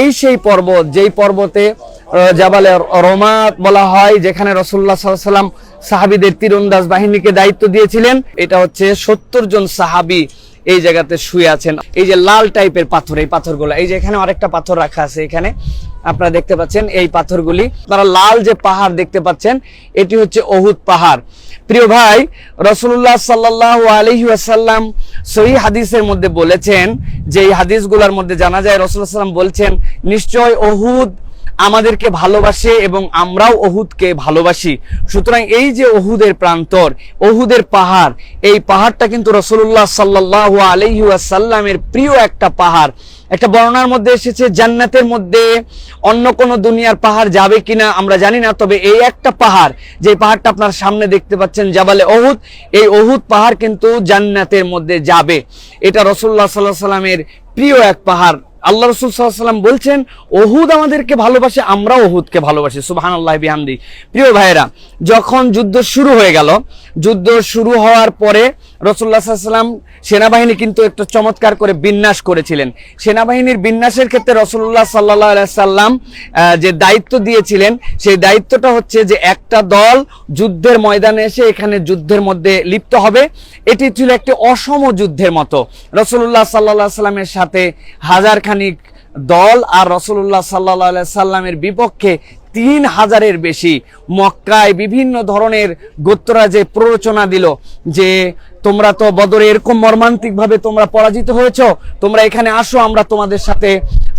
এই সেই পর্বত যেই পর্বতে জাবালে রোমাত বলা হয়, যেখানে রসুল্লাহ সাল্লাম সাহাবিদের তীরন্দাজ বাহিনীকে দায়িত্ব দিয়েছিলেন। এটা হচ্ছে সত্তর জন সাহাবি এই জায়গাতে শুয়ে আছেন। এই যে লাল টাইপের পাথর, এই পাথরগুলো, এই যে এখানে আরেকটা পাথর রাখা আছে এখানে। আপনারা দেখতে পাচ্ছেন এই পাথরগুলি। আপনারা লাল যে পাহাড় দেখতে পাচ্ছেন, এটি হচ্ছে অহুদ পাহাড়। প্রিয় ভাই রসুল্লাহ সাল্লাহ আলহি সহি হাদিসের মধ্যে বলেছেন, যে এই হাদিসগুলোর মধ্যে জানা যায় রসুল্লাহ সাল্লাম বলছেন, নিশ্চয় অহুদ আমাদেরকে ভালোবাসে এবং আমরাও অহুদকে ভালোবাসি। সুতরাং এই যে অহুদের প্রান্তর অহুদের পাহাড়, এই পাহাড়টা কিন্তু রসুল্লাহ সাল্লাহ আলহি আসাল্লামের প্রিয় একটা পাহাড়। একটা বর্ণনার মধ্যে এসেছে, জান্নাতের মধ্যে অন্য কোন দুনিয়ার পাহাড় যাবে কিনা আমরা জানি না, তবে এই একটা পাহাড়, যে পাহাড়টা আপনার সামনে দেখতে পাচ্ছেন জাবালে অহুদ এই অহুদ পাহাড় কিন্তু জান্নাতের মধ্যে যাবে। এটা রসুল্লাহ সাল্লাহ সাল্লামের প্রিয় এক পাহাড়। আল্লাহ রসুল সাল্লাম বলছেন, ওহুদ আমাদেরকে ভালোবাসে, আমরাও ওহুদকে ভালোবাসি। সুবাহান আল্লাহ বিহামদি। প্রিয় ভাইয়েরা, যখন যুদ্ধ শুরু হয়ে গেল, যুদ্ধ শুরু হওয়ার পরে রসুল্লাহ সাল্লাম সেনাবাহিনী কিন্তু একটু চমৎকার করে বিন্যাস করেছিলেন। সেনাবাহিনীর বিন্যাসের ক্ষেত্রে রসুল্লাহ সাল্লাহ সাল্লাম যে দায়িত্ব দিয়েছিলেন, সেই দায়িত্বটা হচ্ছে যে একটা দল যুদ্ধের ময়দানে এসে এখানে যুদ্ধের মধ্যে লিপ্ত হবে। এটি ছিল একটি অসম যুদ্ধের মতো। রসুল্লাহ সাল্লাহ সাল্লামের সাথে হাজার খানিক দল আর রসুল্লাহ সাল্লাহ সাল্লামের বিপক্ষে তিন হাজারের বেশি। মক্কায় বিভিন্ন ধরনের গোত্ররা যে প্ররোচনা দিল যে, তোমরা তো বদরে এরকম মর্মান্তিক ভাবে তোমরা পরাজিত হয়েছো, তোমরা এখানে আসো, আমরা তোমাদের সাথে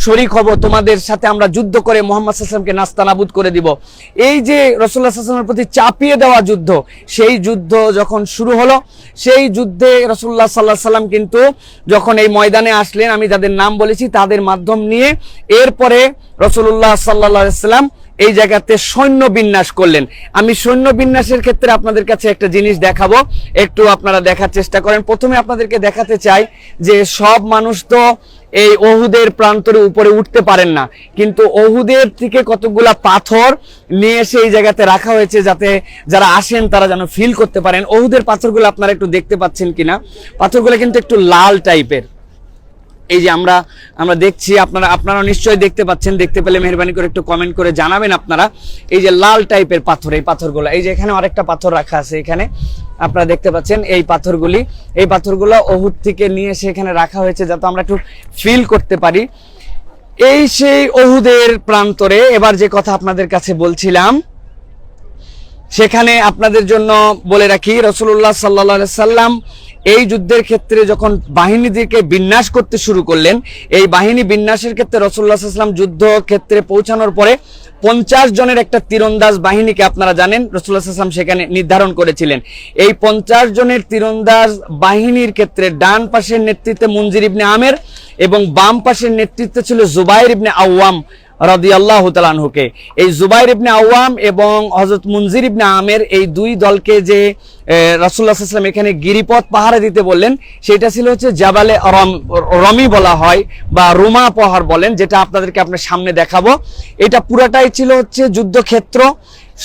শরিক হব, তোমাদের সাথে আমরা যুদ্ধ করে মোহাম্মদ সাল্লামকে নাস্তানাবুদ করে দিব। এই যে রসুল্লাহ সাল্লামের প্রতি চাপিয়ে দেওয়া যুদ্ধ, সেই যুদ্ধ যখন শুরু হলো, সেই যুদ্ধে রসুল্লাহ সাল্লাহ সাল্লাম কিন্তু যখন এই ময়দানে আসলেন, আমি যাদের নাম বলেছি তাদের মাধ্যম নিয়ে এরপরে রসুল্লাহ সাল্লাহ সাল্লাম এই জায়গাতে সৈন্য বিন্যাস করলেন। আমি সৈন্য বিন্যাসের ক্ষেত্রে আপনাদের কাছে একটা জিনিস দেখাবো। একটু আপনারা দেখার চেষ্টা করেন। প্রথমে আপনাদেরকে দেখাতে চাই যে সব মানুষ তো এই অহুদের প্রান্তরে উপরে উঠতে পারেন না। কিন্তু অহুদের থেকে কতগুলা পাথর নিয়ে এসে এই জায়গাতে রাখা হয়েছে যাতে যারা আসেন তারা যেন ফিল করতে পারেন। অহুদের পাথরগুলো আপনারা একটু দেখতে পাচ্ছেন কিনা? পাথরগুলো কিন্তু একটু লাল টাইপের এই যে আমরা আমরা দেখছি, আপনারা আপনারা নিশ্চয়ই দেখতে পাচ্ছেন, দেখতে পেলে মেহরবানি করে একটু কমেন্ট করে জানাবেন আপনারা। এই যে লাল টাইপের পাথর, এই পাথরগুলো, এই যে এখানে আরেকটা পাথর রাখা আছে এখানে। আপনারা দেখতে পাচ্ছেন এই পাথরগুলি। এই পাথরগুলো অহুদ থেকে নিয়ে এসে এখানে রাখা হয়েছে যাতে আমরা একটু ফিল করতে পারি। এই সেই অহুদের প্রান্তরে, এবার যে কথা আপনাদের কাছে বলছিলাম সেখানে আপনাদের জন্য বলে রাখি রসুল্লাহ সাল্লা সাল্লাম এই যুদ্ধের ক্ষেত্রে যখন বাহিনীদেরকে বিন্যাস করতে শুরু করলেন, এই বাহিনী বিন্যাসের ক্ষেত্রে রসুল্লাহ সাল্লাম যুদ্ধ ক্ষেত্রে পৌঁছানোর পরে পঞ্চাশ জনের একটা তীরন্দাজ বাহিনীকে আপনারা জানেন রসুল্লাহ সাল্লাম সেখানে নির্ধারণ করেছিলেন। এই পঞ্চাশ জনের তীরন্দাজ বাহিনীর ক্ষেত্রে ডান পাশের নেতৃত্বে মঞ্জির ইবনে আমের এবং বাম পাশের নেতৃত্বে ছিল জুবাইর ইবনে আওয়াম। রাদি আল্লাহ তালানহুকে এই জুবাইর ইবনে আওয়াম এবং হজরত মুনজির ইবনে আমের এই দুই দলকে যে রাসুল্লাহ সাল্লাম এখানে গিরিপথ পাহারা দিতে বললেন, সেটা ছিল হচ্ছে জাবালে রমি বলা হয় বা রুমা পাহাড় বলেন, যেটা আপনাদেরকে আপনার সামনে দেখাবো। এটা পুরাটাই ছিল হচ্ছে যুদ্ধক্ষেত্র।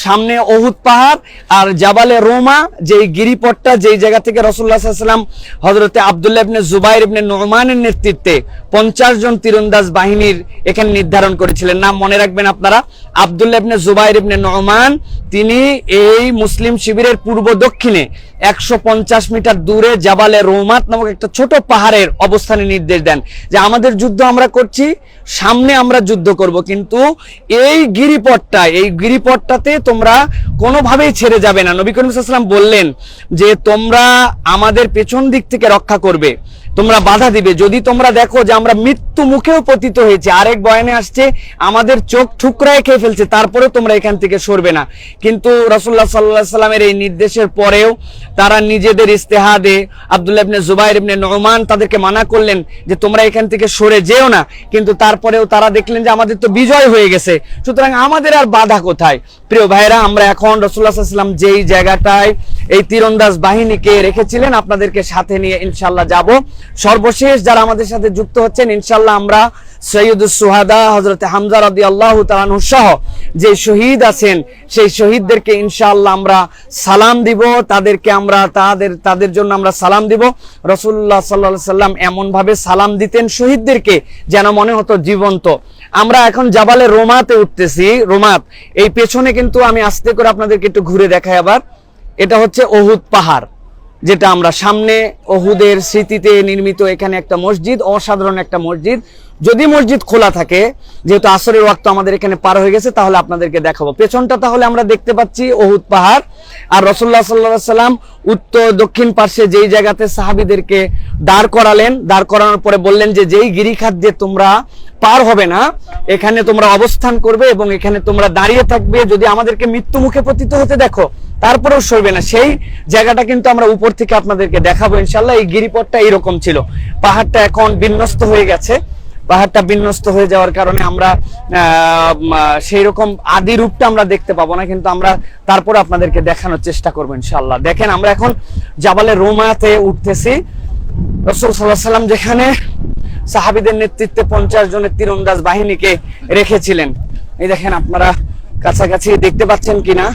সামনে অহুদ পাহাড় আর জাবালে রোমা, যেই গিরিপটটা যেই জায়গা থেকে রসুল্লাহ সাল্লাম হজরতে আবদুল্লাহ ইবনে জুবাইর ইবনে নোমানের নেতৃত্বে পঞ্চাশ জন তীরন্দাজ বাহিনীর এখানে নির্ধারণ করেছিলেন। নাম মনে রাখবেন আপনারা আবদুল্লাহ ইবনে জুবাইর ইবনে নোমান, তিনি এই মুসলিম শিবিরের পূর্ব দক্ষিণে একশো পঞ্চাশ মিটার দূরে জাবালে রোমাত নামক একটা ছোট পাহাড়ের অবস্থানে নির্দেশ দেন যে আমাদের যুদ্ধ আমরা করছি, সামনে আমরা যুদ্ধ করব। কিন্তু এই গিরিপথটা, এই গিরিপথটাতে তোমরা কোনোভাবেই ছেড়ে যাবে না। নবী করিম বললেন যে তোমরা আমাদের পেছন দিক থেকে রক্ষা করবে, তোমরা বাধা দিবে। যদি তোমরা দেখো যে আমরা মৃত্যু মুখেও পতিত হয়েছে, আরেক বয়ানে আসছে, আমাদের চোখ ঠুকরায় খেয়ে ফেলছে তারপরে তোমরা এখান থেকে সরবে না। কিন্তু রসুল্লাহ সাল্লাহ সাল্লামের এই নির্দেশের পরেও তারা নিজেদের ইস্তেহাদে আবদুল্লাহ ইবনে জুবাইর ইবনে নওমান তাদেরকে মানা করলেন যে, তোমরা এখান থেকে সরে যেও না। কিন্তু তারপরেও তারা দেখলেন যে, আমাদের তো বিজয় হয়ে গেছে। সুতরাং আমাদের আর বাধা কোথায়? প্রিয় ভাইরা আমরা এখন রসুল্লাহ সাল্লাম যেই জায়গাটায় এই তীরন্দাজ বাহিনীকে রেখেছিলেন, আপনাদেরকে সাথে নিয়ে ইনশাল্লাহ যাব। সর্বশেষ যারা আমাদের সাথে যুক্ত হচ্ছেন ইনশাল্লাহ আমরা সৈয়দুল সুহাদা হজরত হামজা রদি আল্লাহ তালানহ সহ যে শহীদ আছেন, সেই শহীদদেরকে ইনশাআল্লাহ আমরা সালাম দিব, তাদেরকে আমরা তাদের তাদের জন্য আমরা সালাম দিব। রসুল্লাহ সাল্লাহ সাল্লাম এমন ভাবে সালাম দিতেন শহীদদেরকে যেন মনে হতো জীবন্ত। আমরা এখন জাবালে রোমাতে উঠতেছি, রোমাত। এই পেছনে কিন্তু আমি আস্তে করে আপনাদেরকে একটু ঘুরে দেখাই আবার। এটা হচ্ছে অহুদ পাহাড়, যেটা আমরা সামনে ওহুদের স্মৃতিতে নির্মিত এখানে একটা মসজিদ, অসাধারণ একটা মসজিদ। যদি মসজিদ খোলা থাকে, যেহেতু আসরের ওয়াক্ত আমাদের এখানে পার হয়ে গেছে, তাহলে আপনাদেরকে দেখাবো। পেছনটা তাহলে আমরা দেখতে পাচ্ছি ওহুদ পাহাড়। আর রসুল্লাহ সাল্লাহ সাল্লাম উত্তর, দক্ষিণ পার্শ্বে যেই জায়গাতে সাহাবিদেরকে দাঁড় করালেন, দাঁড় করানোর পরে বললেন যে, যেই গিরিখাত দিয়ে তোমরা পার হবে না, এখানে তোমরা অবস্থান করবে এবং এখানে তোমরা দাঁড়িয়ে থাকবে। যদি আমাদেরকে মৃত্যু মুখে পতিত হতে দেখো, তারপরেও সরবে না। সেই জায়গাটা কিন্তু আমরা উপর থেকে আপনাদেরকে দেখাবো ইনশাল্লাহ এই গিরিপথটা এইরকম ছিল। পাহাড়টা এখন বিন্যস্ত হয়ে গেছে। পাহাড়টা বিন্যস্ত হয়ে যাওয়ার কারণে আমরা সেই রকম আদি রূপটা আমরা দেখতে পাবো না, কিন্তু আমরা তারপর আপনাদেরকে দেখানোর চেষ্টা করব ইনশাল্লাহ দেখেন, আমরা এখন জাবালে রোমাতে উঠতেছি। রসুল সাল্লাহ সাল্লাম যেখানে সাহাবিদের নেতৃত্বে পঞ্চাশ জনের তীরন্দাজ বাহিনীকে রেখেছিলেন। এই দেখেন, আপনারা কাছাকাছি দেখতে পাচ্ছেন কিনা?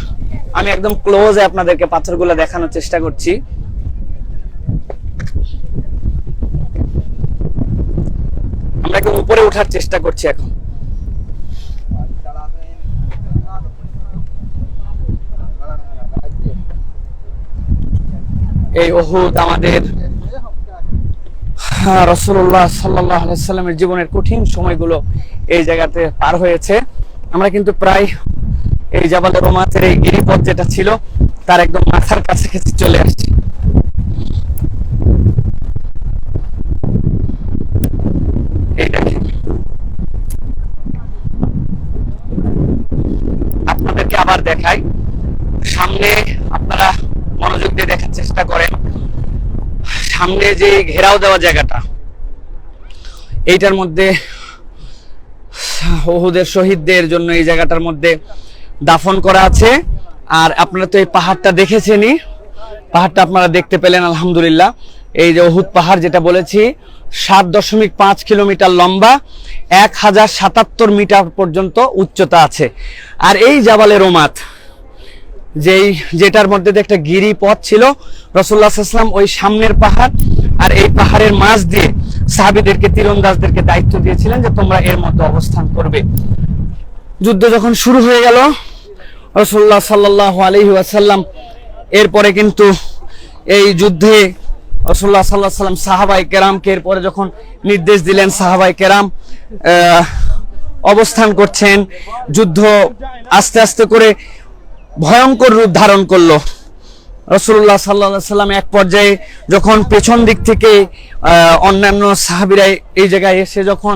আমি একদম ক্লোজে আপনাদেরকে পাথরগুলো দেখানোর চেষ্টা করছি আমরা একদম উপরে ওঠার চেষ্টা করছি এখন। এই ওহুদ আমাদের রসুল্লাহ সাল্লাহ সাল্লামের জীবনের কঠিন সময়গুলো এই জায়গাতে পার হয়েছে। আমরা কিন্তু প্রায় এই জাবাল রোমাতের এই গিরিপথ যেটা ছিল, তার একদম মাথার কাছাকাছি চলে আসছি এই দেখেন আপনাদেরকে আবার দেখাই। সামনে আপনারা মনোযোগ দিয়ে দেখার চেষ্টা করেন। সামনে যে ঘেরাও দেওয়া জায়গাটা, এইটার মধ্যে ওহুদের শহীদদের জন্য এই জায়গাটার মধ্যে দাফন করা আছে। আর আপনারা তো এই পাহাড়টা দেখেছেনই। পাহাড়টা আপনারা দেখতে পেলেন, আলহামদুলিল্লাহ। এই যে ওহুদ পাহাড় যেটা বলেছি, সাত দশমিক পাঁচ কিলোমিটার লম্বা, এক হাজার সাতাত্তর মিটার পর্যন্ত উচ্চতা আছে। আর এই জাবালে রোমাত যেই, যেটার মধ্যে একটা গিরি পথ ছিল রসুল্লাহাম ওই সামনের পাহাড় আর এই পাহাড়ের মাঝ দিয়ে সাহাবিদেরকে, তীরন্দাজদেরকে দায়িত্ব দিয়েছিলেন যে তোমরা এর মধ্যে অবস্থান করবে। যুদ্ধ যখন শুরু হয়ে গেল রসুল্লাহ সাল্লাহ আলহি এরপরে কিন্তু এই যুদ্ধে রসুল্লাহ সাল্লাহ সাল্লাম সাহাবাই কেরামকে এরপরে যখন নির্দেশ দিলেন সাহাবাই কেরাম অবস্থান করছেন, যুদ্ধ আস্তে আস্তে করে ভয়ঙ্কর রূপ ধারণ করল। রসুল্লাহ সাল্লা সাল্লাম এক পর্যায়ে যখন পেছন দিক থেকে অন্যান্য সাহাবিরা এই জায়গায় এসে যখন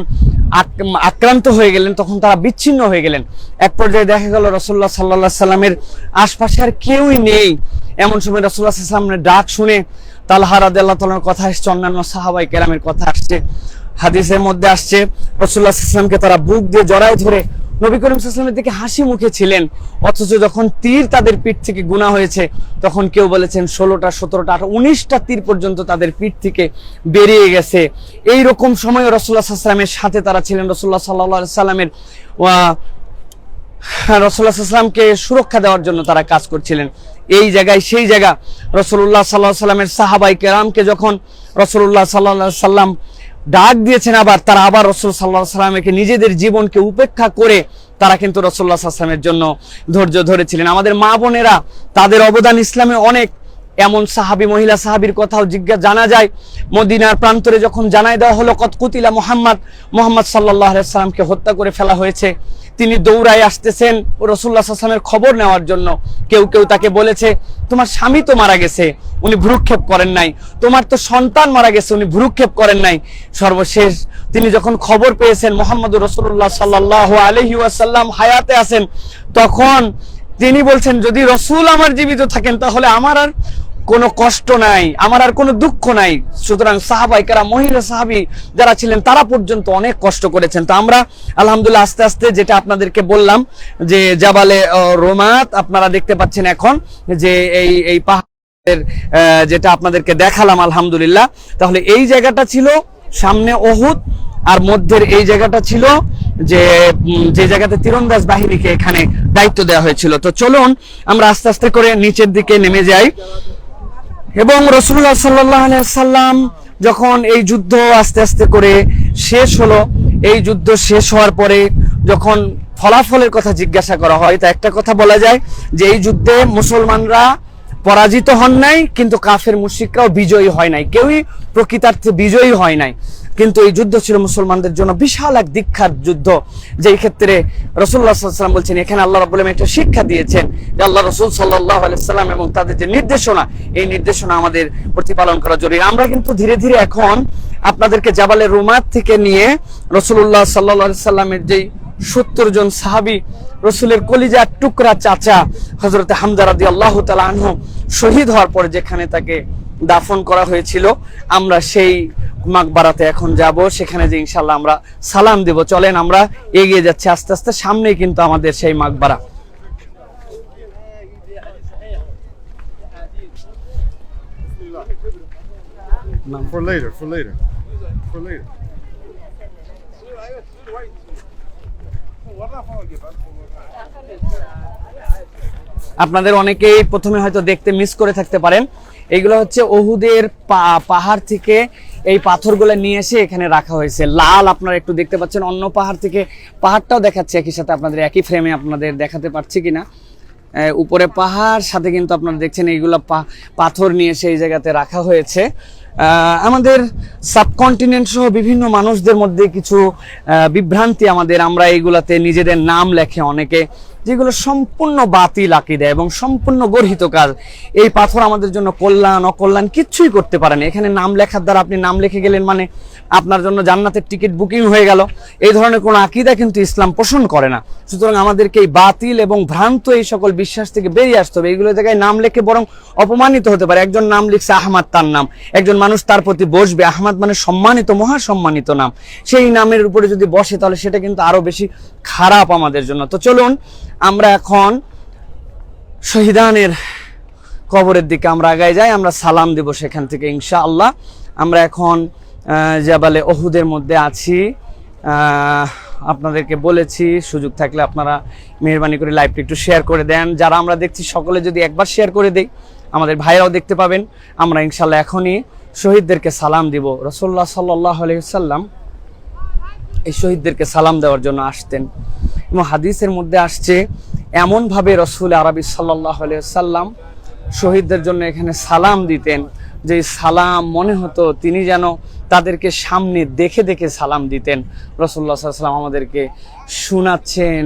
আক্রান্ত হয়ে গেলেন, তখন তারা বিচ্ছিন্ন হয়ে গেলেন। এক পর্যায়ে দেখা গেল রসুল্লাহ সাল্লা সাল্লামের আশপাশে আর কেউই নেই। এমন সময় রসুল্লাহ সাল্লামের ডাক শুনে তালহা তাআলার কথা আসছে, অন্যান্য সাহাবাই কেরামের কথা আসছে, হাদিসের মধ্যে আসছে রসুল্লাহ সাল্লামকে তারা বুক দিয়ে জড়ায় ধরে নবী করিম সাল্লামের দিকে হাসি মুখে ছিলেন, অথচ যখন তীর তাদের পিঠ থেকে গুণা হয়েছে, তখন কেউ বলেছেন ষোলোটা, সতেরোটা আঠারো উনিশটা তীর পর্যন্ত তাদের পিঠ থেকে বেরিয়ে গেছে। এই রকম সময় রসুল্লাহ সাল্লামের সাথে তারা ছিলেন রসুল্লাহ সাল্লাহ সাল্লামের রসুল্লাহ সাল্লামকে সুরক্ষা দেওয়ার জন্য তারা কাজ করছিলেন। এই জায়গায়, সেই জায়গা রসুল্লাহ সাল্লাহ সাল্লামের সাহাবাই কেরামকে যখন রসুল্লাহ সাল্লাহ সাল্লাম ডাক দিয়েছেন আবার, তারা আবার রসুল সাল্লাহ সাল্লামকে নিজেদের জীবনকে উপেক্ষা করে তারা কিন্তু রসুল্লাহ সাল্লামের জন্য ধৈর্য ধরেছিলেন। আমাদের মা বোনেরা তাদের অবদান ইসলামে অনেক। এমন সাহাবি, মহিলা সাহাবির কথাও জিজ্ঞাসা জানা যায়। মদিনার প্রান্তরে যখন জানাই দেওয়া হলো কত কুতিলা মোহাম্মদ মোহাম্মদ সাল্লাহ সাল্লামকে হত্যা করে ফেলা হয়েছে। তিনি দৌড়ায় আসতেছেন রসুল্লাহ আসলামের খবর নেওয়ার জন্য। কেউ কেউ তাকে বলেছে, তোমার স্বামী তো মারা গেছে, উনি ভ্রুক্ষেপ করেন নাই। তোমার তো সন্তান মারা গেছে, উনি ভ্রুক্ষেপ করেন নাই। সর্বশেষ তিনি যখন খবর পেয়েছেন মোহাম্মদ রসুল্লাহ সাল্লাহ আলহি ওয়াসাল্লাম হায়াতে আছেন, তখন তিনি বলছেন, যদি রসুল আমার জীবিত থাকেন, তাহলে আমার আর কোনো কষ্ট নাই, আমার আর কোনো দুঃখ নাই। সুতরাং সাহাবাই কারা মহিলা সাহাবি যারা ছিলেন, তারা পর্যন্ত অনেক কষ্ট করেছেন। তো আমরা, আলহামদুলিল্লাহ, আস্তে আস্তে যেটা আপনাদেরকে বললাম, যে জাবালে রোমাত, আপনারা দেখতে পাচ্ছেন এখন যে এই এই পাহাড়ের যেটা আপনাদেরকে দেখালাম, আলহামদুলিল্লাহ। তাহলে এই জায়গাটা ছিল সামনে অহুদ আর মধ্যের এই জায়গাটা ছিল যে যে জায়গাতে তীরন্দাজ বাহিনীকে এখানে দায়িত্ব দেওয়া হয়েছিল। তো চলুন, আমরা আস্তে আস্তে করে নিচের দিকে নেমে যাই। এবং রসুল্লাহ সাল্লাহ সাল্লাম যখন এই যুদ্ধ আস্তে আস্তে করে শেষ হলো, এই যুদ্ধ শেষ হওয়ার পরে যখন ফলাফলের কথা জিজ্ঞাসা করা হয়, তা একটা কথা বলা যায় যে এই যুদ্ধে মুসলমানরা পরাজিত হন নাই, কিন্তু কাফের মুশিকরাও বিজয়ী হয় নাই। কেউই প্রকৃতার্থে বিজয়ী হয় নাই। কিন্তু এই যুদ্ধ ছিল মুসলমানদের জন্য বিশাল এক দীক্ষার যুদ্ধ যেই ক্ষেত্রে রসুল্লাহ সাল্লাম বলছেন, এখানে আল্লাহ রাবুল আলম একটা শিক্ষা দিয়েছেন যে আল্লাহ রসুল সাল্লাহ আলাইসাল্লাম এবং তাদের যে নির্দেশনা, এই নির্দেশনা আমাদের প্রতিপালন করা জরুরি। আমরা কিন্তু ধীরে ধীরে এখন আপনাদেরকে জাবালে রুমাত থেকে নিয়ে রসুল্লাহ সাল্লাহ সাল্লামের যেই সত্তর জন সাহাবি, রসুলের কলিজার টুকরা চাচা হজরত হামদা রাদি আল্লাহ আনহু শহীদ হওয়ার পরে যেখানে তাকে দাফন করা হয়েছিল, আমরা সেই মাকবারাতে এখন যাব সেখানে যে ইনশাল্লাহ আমরা সালাম দেব চলেন আমরা এগিয়ে যাচ্ছি আস্তে আস্তে সামনেই কিন্তু আমাদের সেই মাকবারা For later, for later. For later. আপনাদের অনেকেই প্রথমে হয়তো দেখতে মিস করে থাকতে পারেন এইগুলো হচ্ছে ওহুদের পাহাড় থেকে এই পাথরগুলো নিয়ে এসে এখানে রাখা হয়েছে। লাল আপনারা একটু দেখতে পাচ্ছেন, অন্য পাহাড় থেকে পাহাড়টাও দেখাচ্ছে, একই সাথে আপনাদের একই ফ্রেমে আপনাদের দেখাতে পারছি কিনা। উপরে পাহাড়, সাথে কিন্তু আপনারা দেখছেন এইগুলো পাথর নিয়ে এসে এই জায়গাতে রাখা হয়েছে। আমাদের সাবকন্টিনেন্ট সহ বিভিন্ন মানুষদের মধ্যে কিছু বিভ্রান্তি আমাদের, আমরা এইগুলাতে নিজেদের নাম লেখে অনেকে। যেগুলো সম্পূর্ণ বাতিল আকিদা এবং সম্পূর্ণ গর্হিত কাজ। এই পাথর আমাদের জন্য কল্যাণ, অকল্যাণ কিচ্ছুই করতে পারে না। এখানে নাম লেখার দ্বারা আপনি নাম লিখে গেলেন মানে আপনার জন্য জান্নাতের টিকিট বুকিং হয়ে গেল। এই ধরনের কোনো আকিদা কিন্তু ইসলাম পোষণ করে না। সুতরাং আমাদেরকে এই বাতিল এবং ভ্রান্ত এই সকল বিশ্বাস থেকে বেরিয়ে আসতে হবে। এইগুলো জায়গায় নাম লেখে বরং অপমানিত হতে পারে। একজন নাম লিখছে আহমাদ তার নাম। একজন মানুষ তার প্রতি বসবে। আহমাদ মানে সম্মানিত মহা সম্মানিত নাম। সেই নামের উপরে যদি বসে তাহলে সেটা কিন্তু আরও বেশি খারাপ আমাদের জন্য। তো চলুন আমরা এখন শহীদানের কবরের দিকে আমরা আগায় যাই, আমরা সালাম দেব সেখান থেকে ইনশা আল্লাহ আমরা এখন জাবালে অহুদের মধ্যে আছি। আপনাদেরকে বলেছি, সুযোগ থাকলে আপনারা মেহরবানি করে লাইভটা একটু শেয়ার করে দেন। যারা আমরা দেখছি, সকলে যদি একবার শেয়ার করে দেই, আমাদের ভাইরাও দেখতে পাবেন। আমরা ইনশাল্লাহ এখনই শহীদদেরকে সালাম দিব। রসল্লাহ সাল্লাহ আলহিসাল্লাম এই শহীদদেরকে সালাম দেওয়ার জন্য আসতেন। এবং হাদিসের মধ্যে আসছে, এমনভাবে রসুল আরবি সাল্লাহ সাল্লাম শহীদদের জন্য এখানে সালাম দিতেন, যে সালাম মনে হতো তিনি যেন তাদেরকে সামনে দেখে দেখে সালাম দিতেন। রসুল্লাহ সাল্লাম আমাদেরকে শোনাচ্ছেন,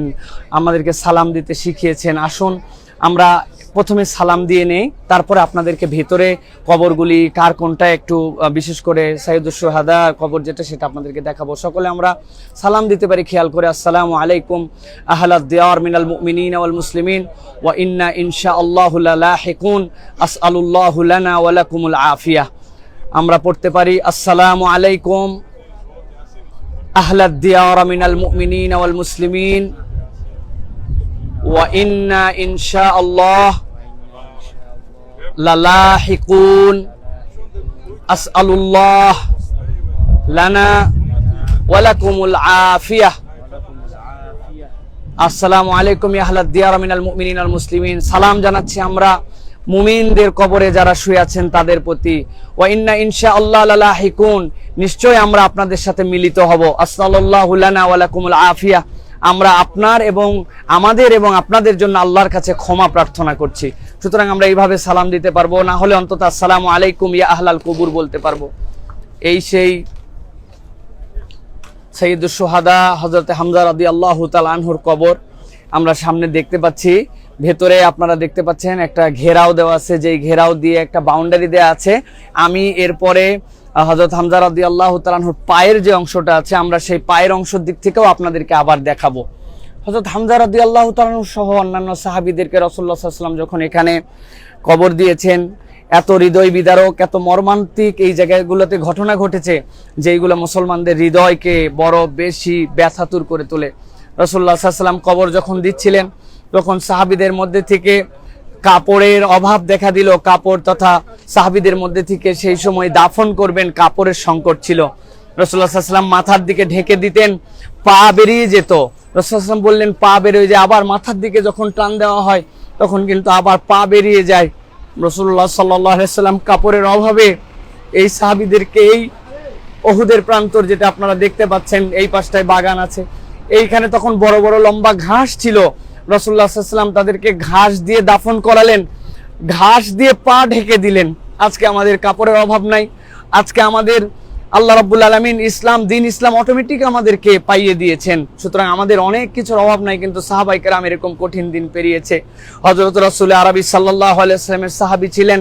আমাদেরকে সালাম দিতে শিখিয়েছেন। আসুন, আমরা প্রথমে সালাম দিয়ে নেই, তারপরে আপনাদেরকে ভেতরে কবরগুলি কার কোনটা একটু বিশেষ করে সাইদুল সোহাদা কবর যেটা সেটা আপনাদেরকে দেখাবো। সকলে আমরা সালাম দিতে পারি, খেয়াল করে, আসসালামু আলাইকুম, আহলাদ মিনাল মুমিনিন ওয়াল মুসলিমিন, ওয়া ইন্না ইনশা আল্লাহু লাহিকুন আসআলুল্লাহু লানা ওয়া লাকুমুল আফিয়া। আমরা পড়তে পারি, আসসালামু আলাইকুম, আহলাদ মিনাল মুমিনিন ওয়াল মুসলিমিন وإنا إن شاء الله للاحقون أسأل الله لنا ولكم العافية আসসালামু আলাইকুম ইয়া আহলাদ দিয়ার মিনাল মুমিনিন আল মুসলিমিন সালাম জানাচ্ছি আমরা মুমিনদের কবরে যারা শুয়ে আছেন তাদের প্রতি ওয়া ইন্না ইনশা আল্লাহ লালাহিকুন নিশ্চয় আমরা আপনাদের সাথে মিলিত হব আসসালাল্লাহু লানা ওয়া লাকুমুল আফিয়া আমরা আপনার এবং আমাদের এবং আপনাদের জন্য আল্লাহর কাছে ক্ষমা প্রার্থনা করছি। সুতরাং আমরা এইভাবে সালাম দিতে পারব, না হলে অন্তত আসসালামু আলাইকুম ইয়া আহলাল কবুর বলতে পারব। এই সেই সৈয়দুল সোহাদা হজরত হামজা রাদি আল্লাহ আনহুর কবর আমরা সামনে দেখতে পাচ্ছি। ভেতরে আপনারা দেখতে পাচ্ছেন একটা ঘেরাও দেওয়া আছে, যেই ঘেরাও দিয়ে একটা বাউন্ডারি দেওয়া আছে। আমি এরপরে হজরত হামজা রাদি আল্লাহ তালানহুর পায়ের যে অংশটা আছে, আমরা সেই পায়ের অংশের দিক থেকেও আপনাদেরকে আবার দেখাবো। হজরত হামজা রাদি আল্লাহ তালানহু সহ অন্যান্য সাহাবিদেরকে রসল্লা যখন এখানে কবর দিয়েছেন, এত হৃদয় বিদারক, এত মর্মান্তিক এই জায়গাগুলোতে ঘটনা ঘটেছে যেইগুলো মুসলমানদের হৃদয়কে বড় বেশি ব্যথাতুর করে তোলে। রসল্লা সাল্লাম কবর যখন দিচ্ছিলেন, তখন সাহাবিদের মধ্যে থেকে কাপড়ের অভাব দেখা দিল। কাপড় তথা সাহাবিদের মধ্যে থেকে সেই সময় দাফন করবেন কাপড়ের সংকট ছিল। রসুল্লাহ সাল্লাম মাথার দিকে ঢেকে দিতেন, পা বেরিয়ে যেত। রসুল্লাহাম বললেন, পা বেরিয়ে যায়, আবার মাথার দিকে যখন টান দেওয়া হয়, তখন কিন্তু আবার পা বেরিয়ে যায়। রসুল্লাহ সাল্লাম কাপড়ের অভাবে এই সাহাবিদেরকে এই ওহুদের প্রান্তর যেটা আপনারা দেখতে পাচ্ছেন, এই পাশটায় বাগান আছে। এইখানে তখন বড় বড় লম্বা ঘাস ছিল। রসুল্লাহ সাল্লাম তাদেরকে ঘাস দিয়ে দাফন করালেন, ঘাস দিয়ে পা ঢেকে দিলেন। আজকে আমাদের কাপড়ের অভাব নাই। আজকে আমাদের আল্লাহ রাব্বুল আলামিন ইসলাম, দিন ইসলাম অটোমেটিক আমাদেরকে পাইয়ে দিয়েছেন। সুতরাং আমাদের অনেক কিছুর অভাব নাই, কিন্তু সাহাবাই কেরাম এরকম কঠিন দিন পেরিয়েছে। হজরত রসুল আরবি সাল্লাহ আলাইসলামের সাহাবি ছিলেন,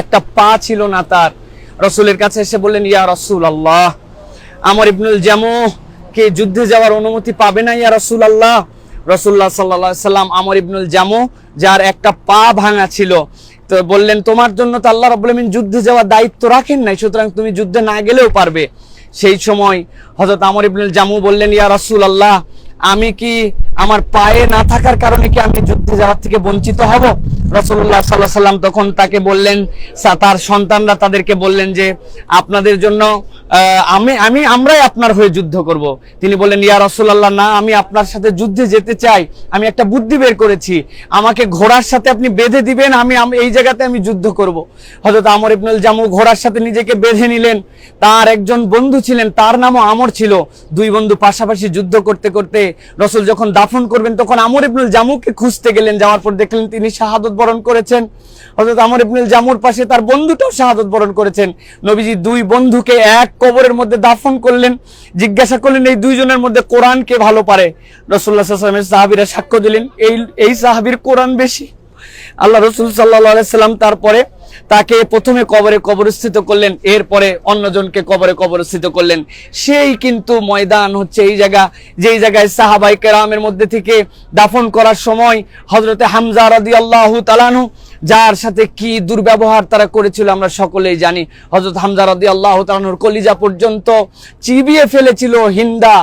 একটা পা ছিল না তার। রসুলের কাছে এসে বললেন, ইয়া রসুল আল্লাহ আমার ইবনুল জামু কে যুদ্ধে যাওয়ার অনুমতি পাবে না, ইয়া রসুল আল্লাহ রসুল্লাহ সাল্লা সাল্লাম আমর ইবনুল জামু, যার একটা পা ভাঙা ছিল। তো বললেন, তোমার জন্য তো আল্লাহ রাব্বুল যুদ্ধে যাওয়ার দায়িত্ব রাখেন নাই, সুতরাং তুমি যুদ্ধে না গেলেও পারবে। সেই সময় হজরত আমর ইবনুল জামু বললেন, ইয়া রসুল আল্লাহ আমি কি আমার পায়ে না থাকার কারণে কি আমি যুদ্ধে যাওয়ার থেকে বঞ্চিত হব? রসুল্লাহ সাল্লাহ সাল্লাম তখন তাকে বললেন তার সন্তানরা তাদেরকে বললেন যে, আপনাদের জন্য আমি আমি, আমরাই আপনার হয়ে যুদ্ধ করব। তিনি বললেন, ইয়া রসুল্লাহ না, আমি আপনার সাথে যুদ্ধে যেতে চাই। আমি একটা বুদ্ধি বের করেছি। আমাকে ঘোড়ার সাথে আপনি বেঁধে দিবেন, আমি এই জায়গাতে আমি যুদ্ধ করব। হযরত আমর ইবনুল জামু ঘোড়ার সাথে নিজেকে বেঁধে নিলেন। তার একজন বন্ধু ছিলেন, তার নামও আমর ছিল। দুই বন্ধু পাশাপাশি যুদ্ধ করতে করতে, রসুল যখন দাফন করবেন, তখন আমর ইবনুল জামুকে খুঁজতে গেলেন, যাওয়ার পর দেখলেন তিনি শাহাদত বরণ করেছেন। হযরত আমর ইবনুল জামুর পাশে তার বন্ধুটাও শাহাদত বরণ করেছেন। নবীজি দুই বন্ধুকে এক কবরের মধ্যে দাফন করলেন, জিজ্ঞাসা করলেন, এই দুইজনের মধ্যে কোরআন কে ভালো পারে? রসুল্লাহ সাল্লামের সাহাবিরা সাক্ষ্য দিলেন, এই এই সাহাবির কোরআন বেশি। আল্লাহ রসুল সাল্লাহ সাল্লাম তারপরে তাকে প্রথমে কবরে কবরস্থিত করলেন, এরপরে অন্যজনকে কবরে কবরস্থিত করলেন। সেই কিন্তু ময়দান হচ্ছে এই জায়গা, যেই জায়গায় সাহাবাই কেরামের মধ্যে থেকে দাফন করার সময় হজরতে হামজা রাদি আল্লাহ তালানু যার সাথে কি দুর্ব্যবহার তারা করেছিল আমরা সকলেই জানি। হজরত হামজা রাদি আল্লাহ তালানুর কলিজা পর্যন্ত চিবিয়ে ফেলেছিল হিন্দা।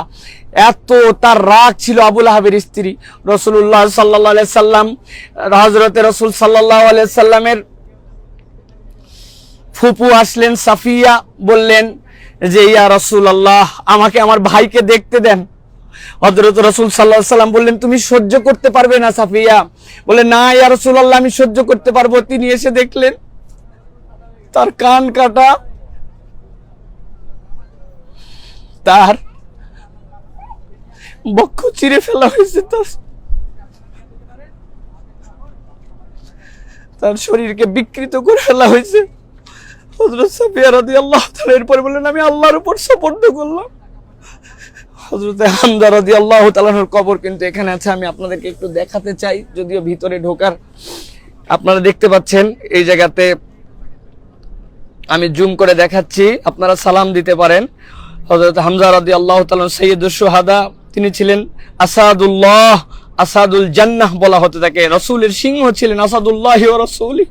এত তার রাগ ছিল আবুল আহাবের স্ত্রী রসুল্লাহ সাল্লাহ সাল্লাম হজরতে রসুল সাল্লাহ আলিয়া সাল্লামের ফুপু আসলেন, সাফিয়া বললেন যে, ইয়া রসুল আল্লাহ আমাকে আমার ভাইকে দেখতে দেন। হজরত রসুল সাল্লাহ সাল্লাম বললেন, তুমি সহ্য করতে পারবে না, সাফিয়া। বলে না, ইয়া রসুল আল্লাহ আমি সহ্য করতে পারব। তিনি এসে দেখলেন, তার কান কাটা, তার বক্ষ চিরে ফেলা হয়েছে, তার তার শরীরকে বিকৃত করে ফেলা হয়েছে। হজরত সাফিয়া রাদি আল্লাহ এরপরে বললেন, আমি আল্লাহর উপর সপর্দ করলাম। হজরত হামদা রাদি আল্লাহ তালানোর কবর কিন্তু এখানে আছে, আমি আপনাদেরকে একটু দেখাতে চাই, যদিও ভিতরে ঢোকার। আপনারা দেখতে পাচ্ছেন, এই জায়গাতে আমি জুম করে দেখাচ্ছি, আপনারা সালাম দিতে পারেন। হজরত হামজা রাদি আল্লাহ তালন সৈয়দুল সোহাদা তিনি ছিলেন আসাদুল্লাহ, আসাদুল জান্নাহ বলা হতে থাকে রসুলের সিংহ ছিলেন আসাদুল্লাহ রসুলি।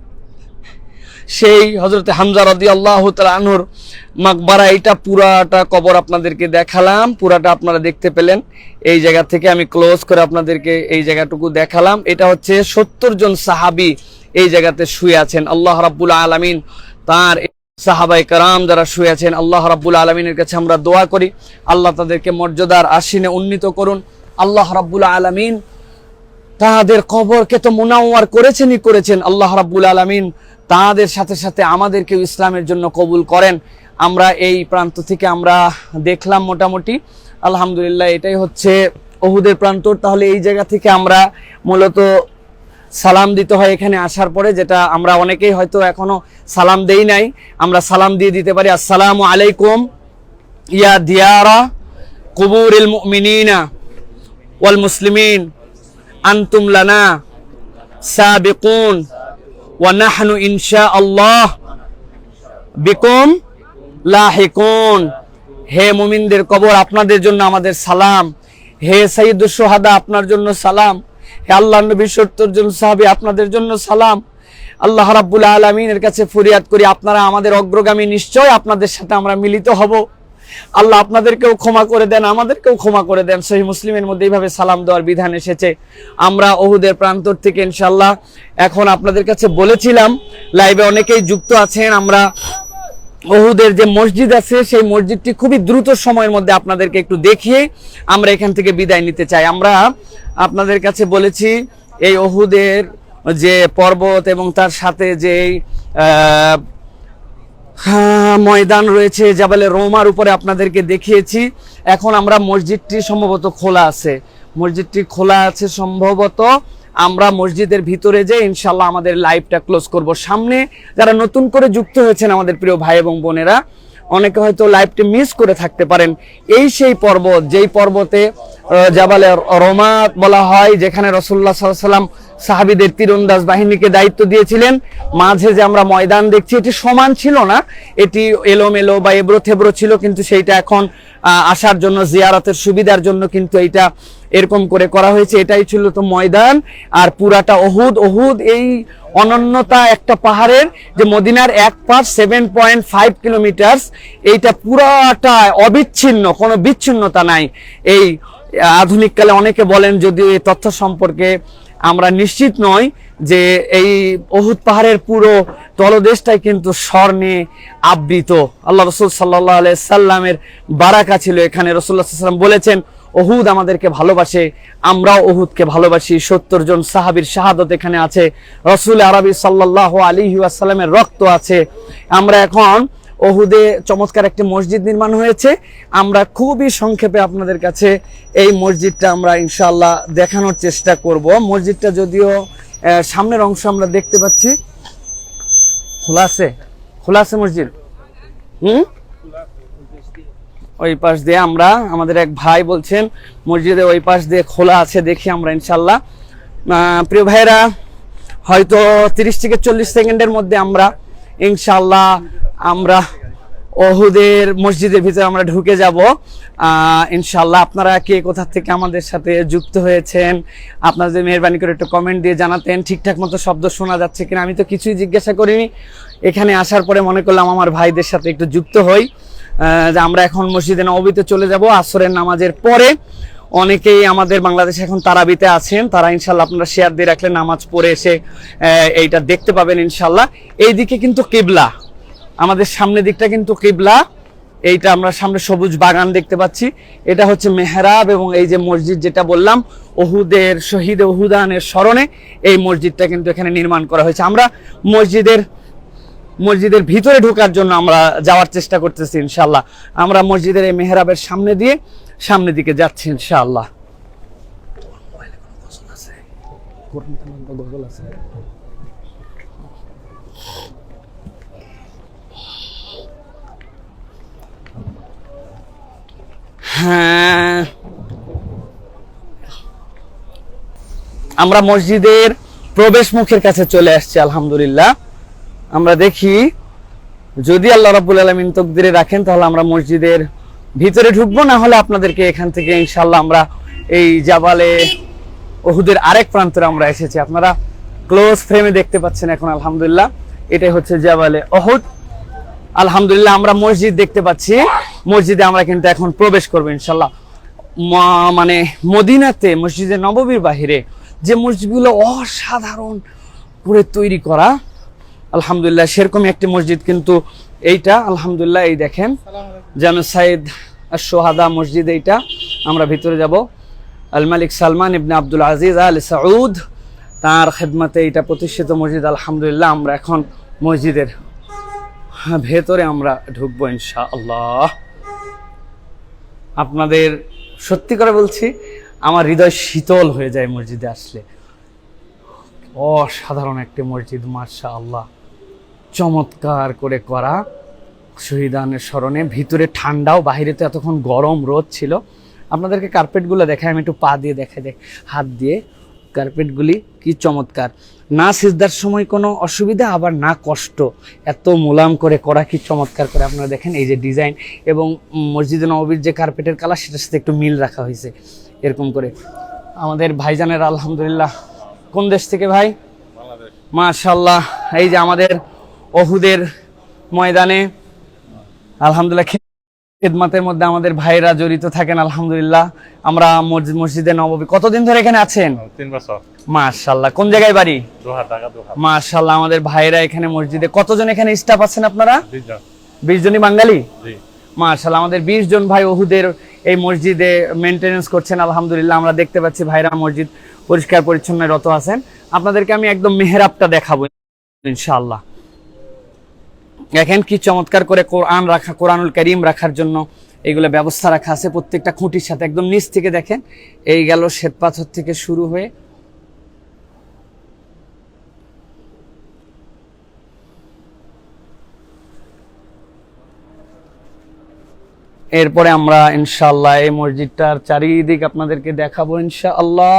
সেই হজরত হামজা রাদি আল্লাহ আনহুর মাকবারা, এটা পুরাটা কবর আপনাদেরকে দেখালাম, পুরাটা আপনারা দেখতে পেলেন। এই জায়গা থেকে আমি ক্লোজ করে আপনাদেরকে এই জায়গাটুকু দেখালাম। এটা হচ্ছে সত্তর জন সাহাবি এই জায়গাতে শুয়ে আছেন। আল্লাহ রাব্বুল আলামিন তার সাহাবাই কারাম যারা শুয়ে আছেন, আল্লাহ রাব্বুল আলমিনের কাছে আমরা দোয়া করি। আল্লাহ তাদেরকে মর্যাদার আসিনে উন্নীত করুন। আল্লাহ রাব্বুল আলামিন তাদের কবরকে তো মুনাওয়ার করেছেনই করেছেন। আল্লাহ রাব্বুল আলামিন তাদের সাথে সাথে আমাদেরকেও ইসলামের জন্য কবুল করেন। আমরা এই প্রান্ত থেকে আমরা দেখলাম মোটামুটি। আলহামদুলিল্লাহ, এটাই হচ্ছে ওহুদের প্রান্তর তাহলে এই জায়গা থেকে আমরা মূলত সালাম দিতে হয় এখানে আসার পরে, যেটা আমরা অনেকেই হয়তো এখনও সালাম দেই নাই। আমরা সালাম দিয়ে দিতে পারি, আসসালামু আলাইকুম ইয়া দিয়ারা কুবুরিল মুমিনিনা ওয়াল মুসলিমিন, আন্তুম লানা সাবিকুন। ওয়া নাহনু ইনশাআল্লাহ বিকুম লাহিকুন। হে মুমিনদের কবর, আপনাদের জন্য আমাদের সালাম। হে সাইয়্যিদুস সোহাদা, আপনার জন্য সালাম। হে আল্লাহ নবী সত্তর জন সাহাবী, আপনাদের জন্য সালাম। আল্লাহ রাব্বুল আলামিনের কাছে ফরিয়াদ করি, আপনারা আমাদের অগ্রগামী নিশ্চয় আপনাদের সাথে আমরা মিলিত হব। আল্লাহ আপনাদেরকেও ক্ষমা করে দেন, আমাদেরকেও ক্ষমা করে দেন। সহি মুসলিমের মধ্যে এইভাবে সালাম দেওয়ার বিধান এসেছে। আমরা ওহুদের প্রান্তর থেকে ইনশাল্লাহ এখন আপনাদের কাছে বলেছিলাম, লাইভে অনেকেই যুক্ত আছেন, আমরা ওহুদের যে মসজিদ আছে, সেই মসজিদটি খুবই দ্রুত সময়ের মধ্যে আপনাদেরকে একটু দেখিয়ে আমরা এখান থেকে বিদায় নিতে চাই। আমরা আপনাদের কাছে বলেছি, এই ওহুদের যে পর্বত এবং তার সাথে যে ময়দান রয়েছে, জাবালে রোমার উপরে আপনাদেরকে দেখিয়েছি। এখন আমরা মসজিদটি সম্ভবত খোলা আছে। মসজিদটি খোলা আছে সম্ভবত। আমরা মসজিদের ভিতরে যে ইনশাল্লাহ আমাদের লাইভটা ক্লোজ করব সামনে। যারা নতুন করে যুক্ত হয়েছেন আমাদের প্রিয় ভাই এবং বোনেরা অনেকে হয়তো লাইভটি মিস করে থাকতে পারেন। এই সেই পর্বত যেই পর্বতে জাবালে রোমাত বলা হয়, যেখানে রসুল্লাহ সাল্লাম সাহাবিদের তীরন্দাজ বাহিনীকে দায়িত্ব দিয়েছিলেন। মাঝে যে আমরা ময়দান দেখছি, এটি সমান ছিল না। এটি এলোমেলো বা এবড়ো থেবড়ো ছিল, কিন্তু সেইটা এখন আসার জন্য, জিয়ারতের সুবিধার জন্য কিন্তু এইটা এরকম করে করা হয়েছে, এটাই ছিল তো ময়দান। আর পুরাটা অহুদ অহুদ এই অনন্যতা একটা পাহাড়ের যে মদিনার এক পাশ সেভেন পয়েন্ট ফাইভ কিলোমিটার এইটা পুরাটা অবিচ্ছিন্ন, কোনো বিচ্ছিন্নতা নাই। এই আধুনিক কালে অনেকে বলেন যদি এই তথ্য সম্পর্কে আমরা নিশ্চিত নই যে এই অহুদ পাহাড়ের পুরো তলদেশটাই কিন্তু স্বর্ণে আবৃত। আল্লাহ রসুল সাল্লাহ সাল্লামের বারাকা ছিল এখানে। রসুল্লাহ সাল্লাম বলেছেন অহুদ আমাদেরকে ভালোবাসে, আমরাও অহুদকে ভালোবাসি। সত্তর জন সাহাবীর শাহাদত এখানে আছে। রসুল আরবি সাল্লাহ আলী আসাল্লামের রক্ত আছে। আমরা এখন অহুদে চমৎকার একটি মসজিদ নির্মাণ হয়েছে। আমরা খুবই সংক্ষেপে আপনাদের কাছে এই মসজিদটা আমরা ইনশাল্লাহ দেখানোর চেষ্টা করব। মসজিদটা যদিও সামনের অংশ আমরা দেখতে পাচ্ছি। খোলা আছে? খোলা আছে মসজিদ? হুম? ওই পাশ দিয়ে আমরা, আমাদের এক ভাই বলছেন, মসজিদে ওই পাশ দিয়ে খোলা আছে দেখি আমরা ইনশাল্লাহ প্রিয় ভাইরা হয়তো তিরিশ থেকে চল্লিশ সেকেন্ডের মধ্যে আমরা ইনশাল্লাহ আমরা ওহুদের মসজিদের ভিতরে আমরা ঢুকে যাব। ইনশাল্লাহ আপনারা কে কোথা থেকে আমাদের সাথে যুক্ত হয়েছেন, আপনাদের মেহরবানি করে একটু কমেন্ট দিয়ে জানাতেন, ঠিকঠাক মতো শব্দ শোনা যাচ্ছে কিনা, আমি তো কিছুই জিজ্ঞাসা করিনি। এখানে আসার পরে মনে করলাম আমার ভাইদের সাথে একটু যুক্ত হই। যে আমরা এখন মসজিদে নবীতে চলে যাব, আসরের নামাজের পরে। অনেকেই আমাদের বাংলাদেশে এখন তারাবিতে আছেন, তারা ইনশাল্লাহ আপনারা শেয়ার দিয়ে রাখলে নামাজ পড়ে এসে এইটা দেখতে পাবেন ইনশাল্লাহ। এইদিকে কিন্তু কেবলা, আমাদের সামনের দিকটা কিন্তু কেবলা। এইটা আমরা সামনে সবুজ বাগান দেখতে পাচ্ছি। এটা হচ্ছে মেহরাব এবং এই যে মসজিদ যেটা বললাম, ওহুদের, শহীদ ওহুদানের স্মরণে এই মসজিদটা কিন্তু এখানে নির্মাণ করা হয়েছে। আমরা মসজিদের মসজিদের ভিতরে ঢোকার জন্য আমরা যাওয়ার চেষ্টা করতেছি ইনশাল্লাহ আমরা মসজিদের এই মেহরাবের সামনে দিয়ে সামনে দিকে যাচ্ছি, ইনশাআল্লাহ। হ্যাঁ। আমরা মসজিদের প্রবেশ মুখের কাছে চলে আসছি, আলহামদুলিল্লাহ। আমরা দেখি, যদি আল্লাহ রাব্বুল আলামিন তকদিরে রাখেন, তাহলে আমরা মসজিদের ভিতরে ঢুকবো, না হলে আপনাদেরকে এখান থেকে ইনশাল্লাহ আমরা এই জাবালে ওহুদের আরেক প্রান্তরে আমরা এসেছি। আপনারা ক্লোজ ফ্রেমে দেখতে পাচ্ছেন এখন, আলহামদুলিল্লাহ। এটাই হচ্ছে জাবালে ওহুদ আলহামদুলিল্লাহ আমরা মসজিদ দেখতে পাচ্ছি। মসজিদে আমরা কিন্তু এখন প্রবেশ করব ইনশাল্লাহ মানে মদিনাতে, মসজিদে নববীর বাহিরে যে মসজিদগুলো অসাধারণ করে তৈরি করা আলহামদুলিল্লাহ, সেরকম একটি মসজিদ কিন্তু এইটা, আলহামদুলিল্লাহ, এই দেখেন জামে সাইদ সোহাদা মসজিদ এইটা। আমরা ভিতরে যাব। আল মালিক সালমান ইবনে আব্দুল আজিজ আল সাউদ, তার খেদমতে এটা প্রতিষ্ঠিত মসজিদ, আলহামদুলিল্লাহ, আমরা এখন মসজিদের ভেতরে আমরা ঢুকবো ইনশা আল্লাহ আপনাদের সত্যি করে বলছি, আমার হৃদয় শীতল হয়ে যায় মসজিদে আসলে। অসাধারণ একটি মসজিদ মার্শা আল্লাহ চমৎকার করে করা শহীদানের স্মরণে। ভিতরে ঠান্ডাও বাহিরে তো এতক্ষণ গরম রোদ ছিল। আপনাদেরকে কার্পেটগুলো দেখায় আমি একটু পা দিয়ে দেখাই দেখ হাত দিয়ে। কার্পেটগুলি কি চমৎকার। না সিজদার সময় কোনো অসুবিধা আবার না কষ্ট। এত মোলাম করে করা কি চমৎকার করে আপনারা দেখেন এই যে ডিজাইন এবং মসজিদে নববীর যে কার্পেটের কালার সেটার সাথে একটু মিল রাখা হয়েছে এরকম করে। আমাদের ভাইজানের আলহামদুলিল্লাহ। কোন দেশ থেকে ভাই? মাশাল্লাহ এই যে আমাদের অহুদের ময়দানে আলহামদুলিল্লাহ খেদমাতের মধ্যে আমাদের ভাইরা জড়িত থাকেন আলহামদুলিল্লাহ। আমরা মসজিদ মসজিদে নববী কতদিন ধরে এখানে আছেন? তিন বছর। মাশাল্লাহ কোন জায়গায় বাড়ি? মাশাল্লাহ আমাদের ভাইরা এখানে মসজিদে কতজন এখানে স্টাফ আছেন আপনারা? বিশ জনই বাঙালি? মাশাল্লাহ আমাদের বিশ জন ভাই ওহুদের এই মসজিদে মেনটেনেন্স করছেন আলহামদুলিল্লাহ। আমরা দেখতে পাচ্ছি ভাইরা মসজিদ পরিষ্কার পরিচ্ছন্ন রত আছেন। আপনাদেরকে আমি একদম মেহরাবটা দেখাবো ইনশাআল্লাহ। দেখেন কি চমৎকার করে কোরআন রাখা, কোরআনুল করিম রাখার জন্য এইগুলো ব্যবস্থা রাখা আছে। প্রত্যেকটা খুঁটির সাথে একদম নিচ থেকে দেখেন, এই গেল শ্বেতপাথর থেকে শুরু হয়ে এরপরে আমরা ইনশাআল্লাহ এই মসজিদটার চারিদিক আপনাদেরকে দেখাবো ইনশাআল্লাহ।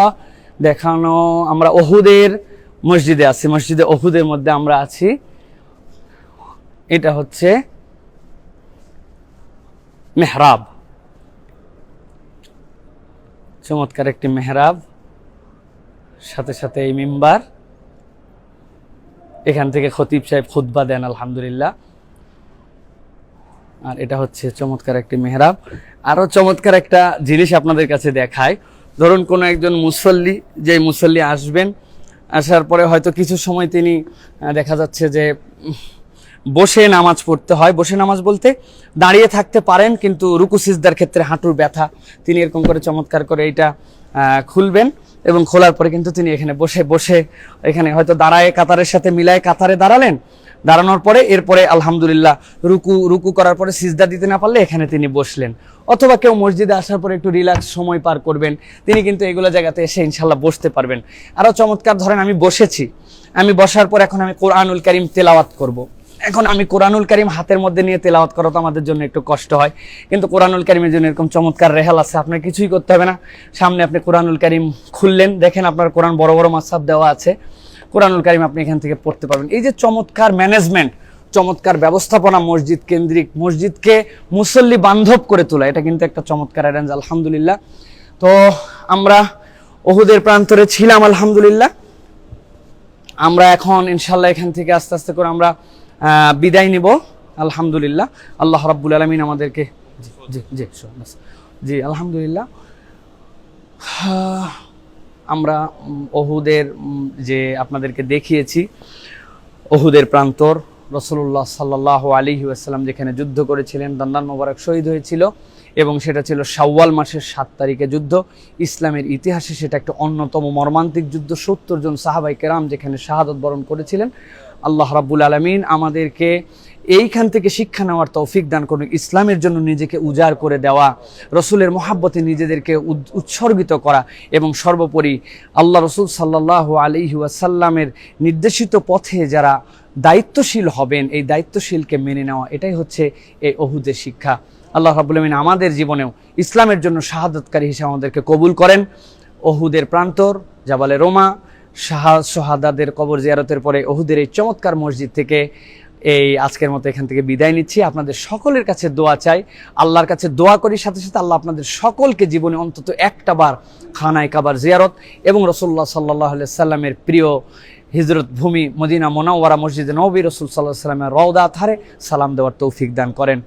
দেখানো, আমরা ওহুদের মসজিদে আছি, মসজিদে ওহুদের মধ্যে আমরা আছি। এটা হচ্ছে মেহরাব। চমৎকার একটি মেহরাব। সাথে সাথে এই মেম্বার। এখান থেকে খতিব সাহেব খুতবা দেন, আলহামদুলিল্লাহ। আর এটা হচ্ছে চমৎকার একটি মেহরাব। আরও চমৎকার একটা জিনিস আপনাদের কাছে দেখায় ধরুন কোনো একজন মুসল্লি যে মুসল্লি আসবেন, আসার পরে হয়তো কিছু সময় তিনি দেখা যাচ্ছে যে বসে নামাজ পড়তে হয়। বসে নামাজ বলতে দাঁড়িয়ে থাকতে পারেন কিন্তু রুকু সিজদার ক্ষেত্রে হাঁটুর ব্যথা তিনি এরকম করে চমৎকার করে আহ, খুলবেন এবং খোলার পরে কিন্তু তিনি এখানে বসে বসে এখানে হয়তো দাঁড়ায় কাতারের সাথে মিলায় কাতারে দাঁড়ালেন। দাঁড়ানোর পরে এরপরে আলহামদুলিল্লাহ রুকু রুকু করার পরে সিজদা দিতে না পারলে এখানে তিনি বসলেন। অথবা কেউ মসজিদে আসার পরে একটু রিল্যাক্স সময় পার করবেন। তিনি কিন্তু এগুলো জায়গাতে এসে ইনশাল্লাহ বসতে পারবেন। আরও চমৎকার ধরেন আমি বসেছি। আমি বসার পর এখন আমি কোরআনুল করিম তেলাওয়াত করব। এখন আমি কোরআনুল করিম হাতের মধ্যে নিয়ে তেলাওয়াত করা তো আমাদের জন্য একটু কষ্ট হয়। কিন্তু কোরআনুল করিমের জন্য এরকম চমৎকার রেহাল আছে, আপনার কিছুই করতে হবে না। সামনে আপনি কোরআনুল করিম খুললেন, দেখেন আপনার কোরআন বড় বড় মাসাব দেওয়া আছে। কোরআনুল কারিম আপনি এখান থেকে পড়তে পারবেন। এই যে চমৎকার ম্যানেজমেন্ট চমৎকার ব্যবস্থাপনা মসজিদ কেন্দ্রিক, মসজিদকে মুসল্লি বান্ধব করে তোলা, এটা কিন্তু একটা চমৎকার অ্যারেঞ্জ আলহামদুলিল্লাহ। তো আমরা ওহুদের প্রান্তরে ছিলাম, আলহামদুলিল্লাহ। আমরা এখন ইনশাল্লাহ এখান থেকে আস্তে আস্তে করে আমরা বিদায় নিব। আলহামদুলিল্লাহ। আল্লাহ রাব্বুল আলমিন আমাদেরকে জি জি আলহামদুলিল্লাহ। আমরা অহুদের যে আপনাদেরকে দেখিয়েছি অহুদের প্রান্তর রসুল্লাহ সাল্লাহ আলী আসসালাম যেখানে যুদ্ধ করেছিলেন, দন্দান মোবারক শহীদ হয়েছিল, এবং সেটা ছিল শাওয়াল মাসের সাত তারিখে যুদ্ধ। ইসলামের ইতিহাসে সেটা একটা অন্যতম মর্মান্তিক যুদ্ধ। সত্তর জন সাহাবাই কেরাম যেখানে শাহাদত বরণ করেছিলেন আল্লাহ রাব্বুল আলমিন আমাদেরকে এইখান থেকে শিক্ষা নেওয়ার তৌফিক দান করুন। ইসলামের জন্য নিজেকে উজাড় করে দেওয়া, রসুলের মহাব্বতে নিজেদেরকে উৎসর্গিত করা এবং সর্বোপরি আল্লাহ রসুল সাল্লাহ আলিহি ওয়াসাল্লামের নির্দেশিত পথে যারা দায়িত্বশীল হবেন, এই দায়িত্বশীলকে মেনে নেওয়া, এটাই হচ্ছে এই অহুদের শিক্ষা। আল্লাহ রাবুল আলমিন আমাদের জীবনেও ইসলামের জন্য শাহাদতকারী হিসেবে আমাদেরকে কবুল করেন। অহুদের প্রান্তর জাবালে রোমা শাহা সোহাদাদের কবর জিয়ারতের পরে অহুদের এই চমৎকার মসজিদ থেকে এই আজকের মতো এখান থেকে বিদায় নিচ্ছি। আপনাদের সকলের কাছে দোয়া চাই। আল্লাহর কাছে দোয়া করি, সাথে সাথে আল্লাহ আপনাদের সকলকে জীবনে অন্তত একটা বার খানায় কাবার জিয়ারত এবং রসুল্লাহ সাল্লাহ সাল্লামের প্রিয় হিজরত ভূমি মদিনা মোনাওয়ারা মসজিদে নবী রসুল সাল্লাহ সাল্লামের রওদা থারে সালাম দেওয়ার তৌফিক দান করেন।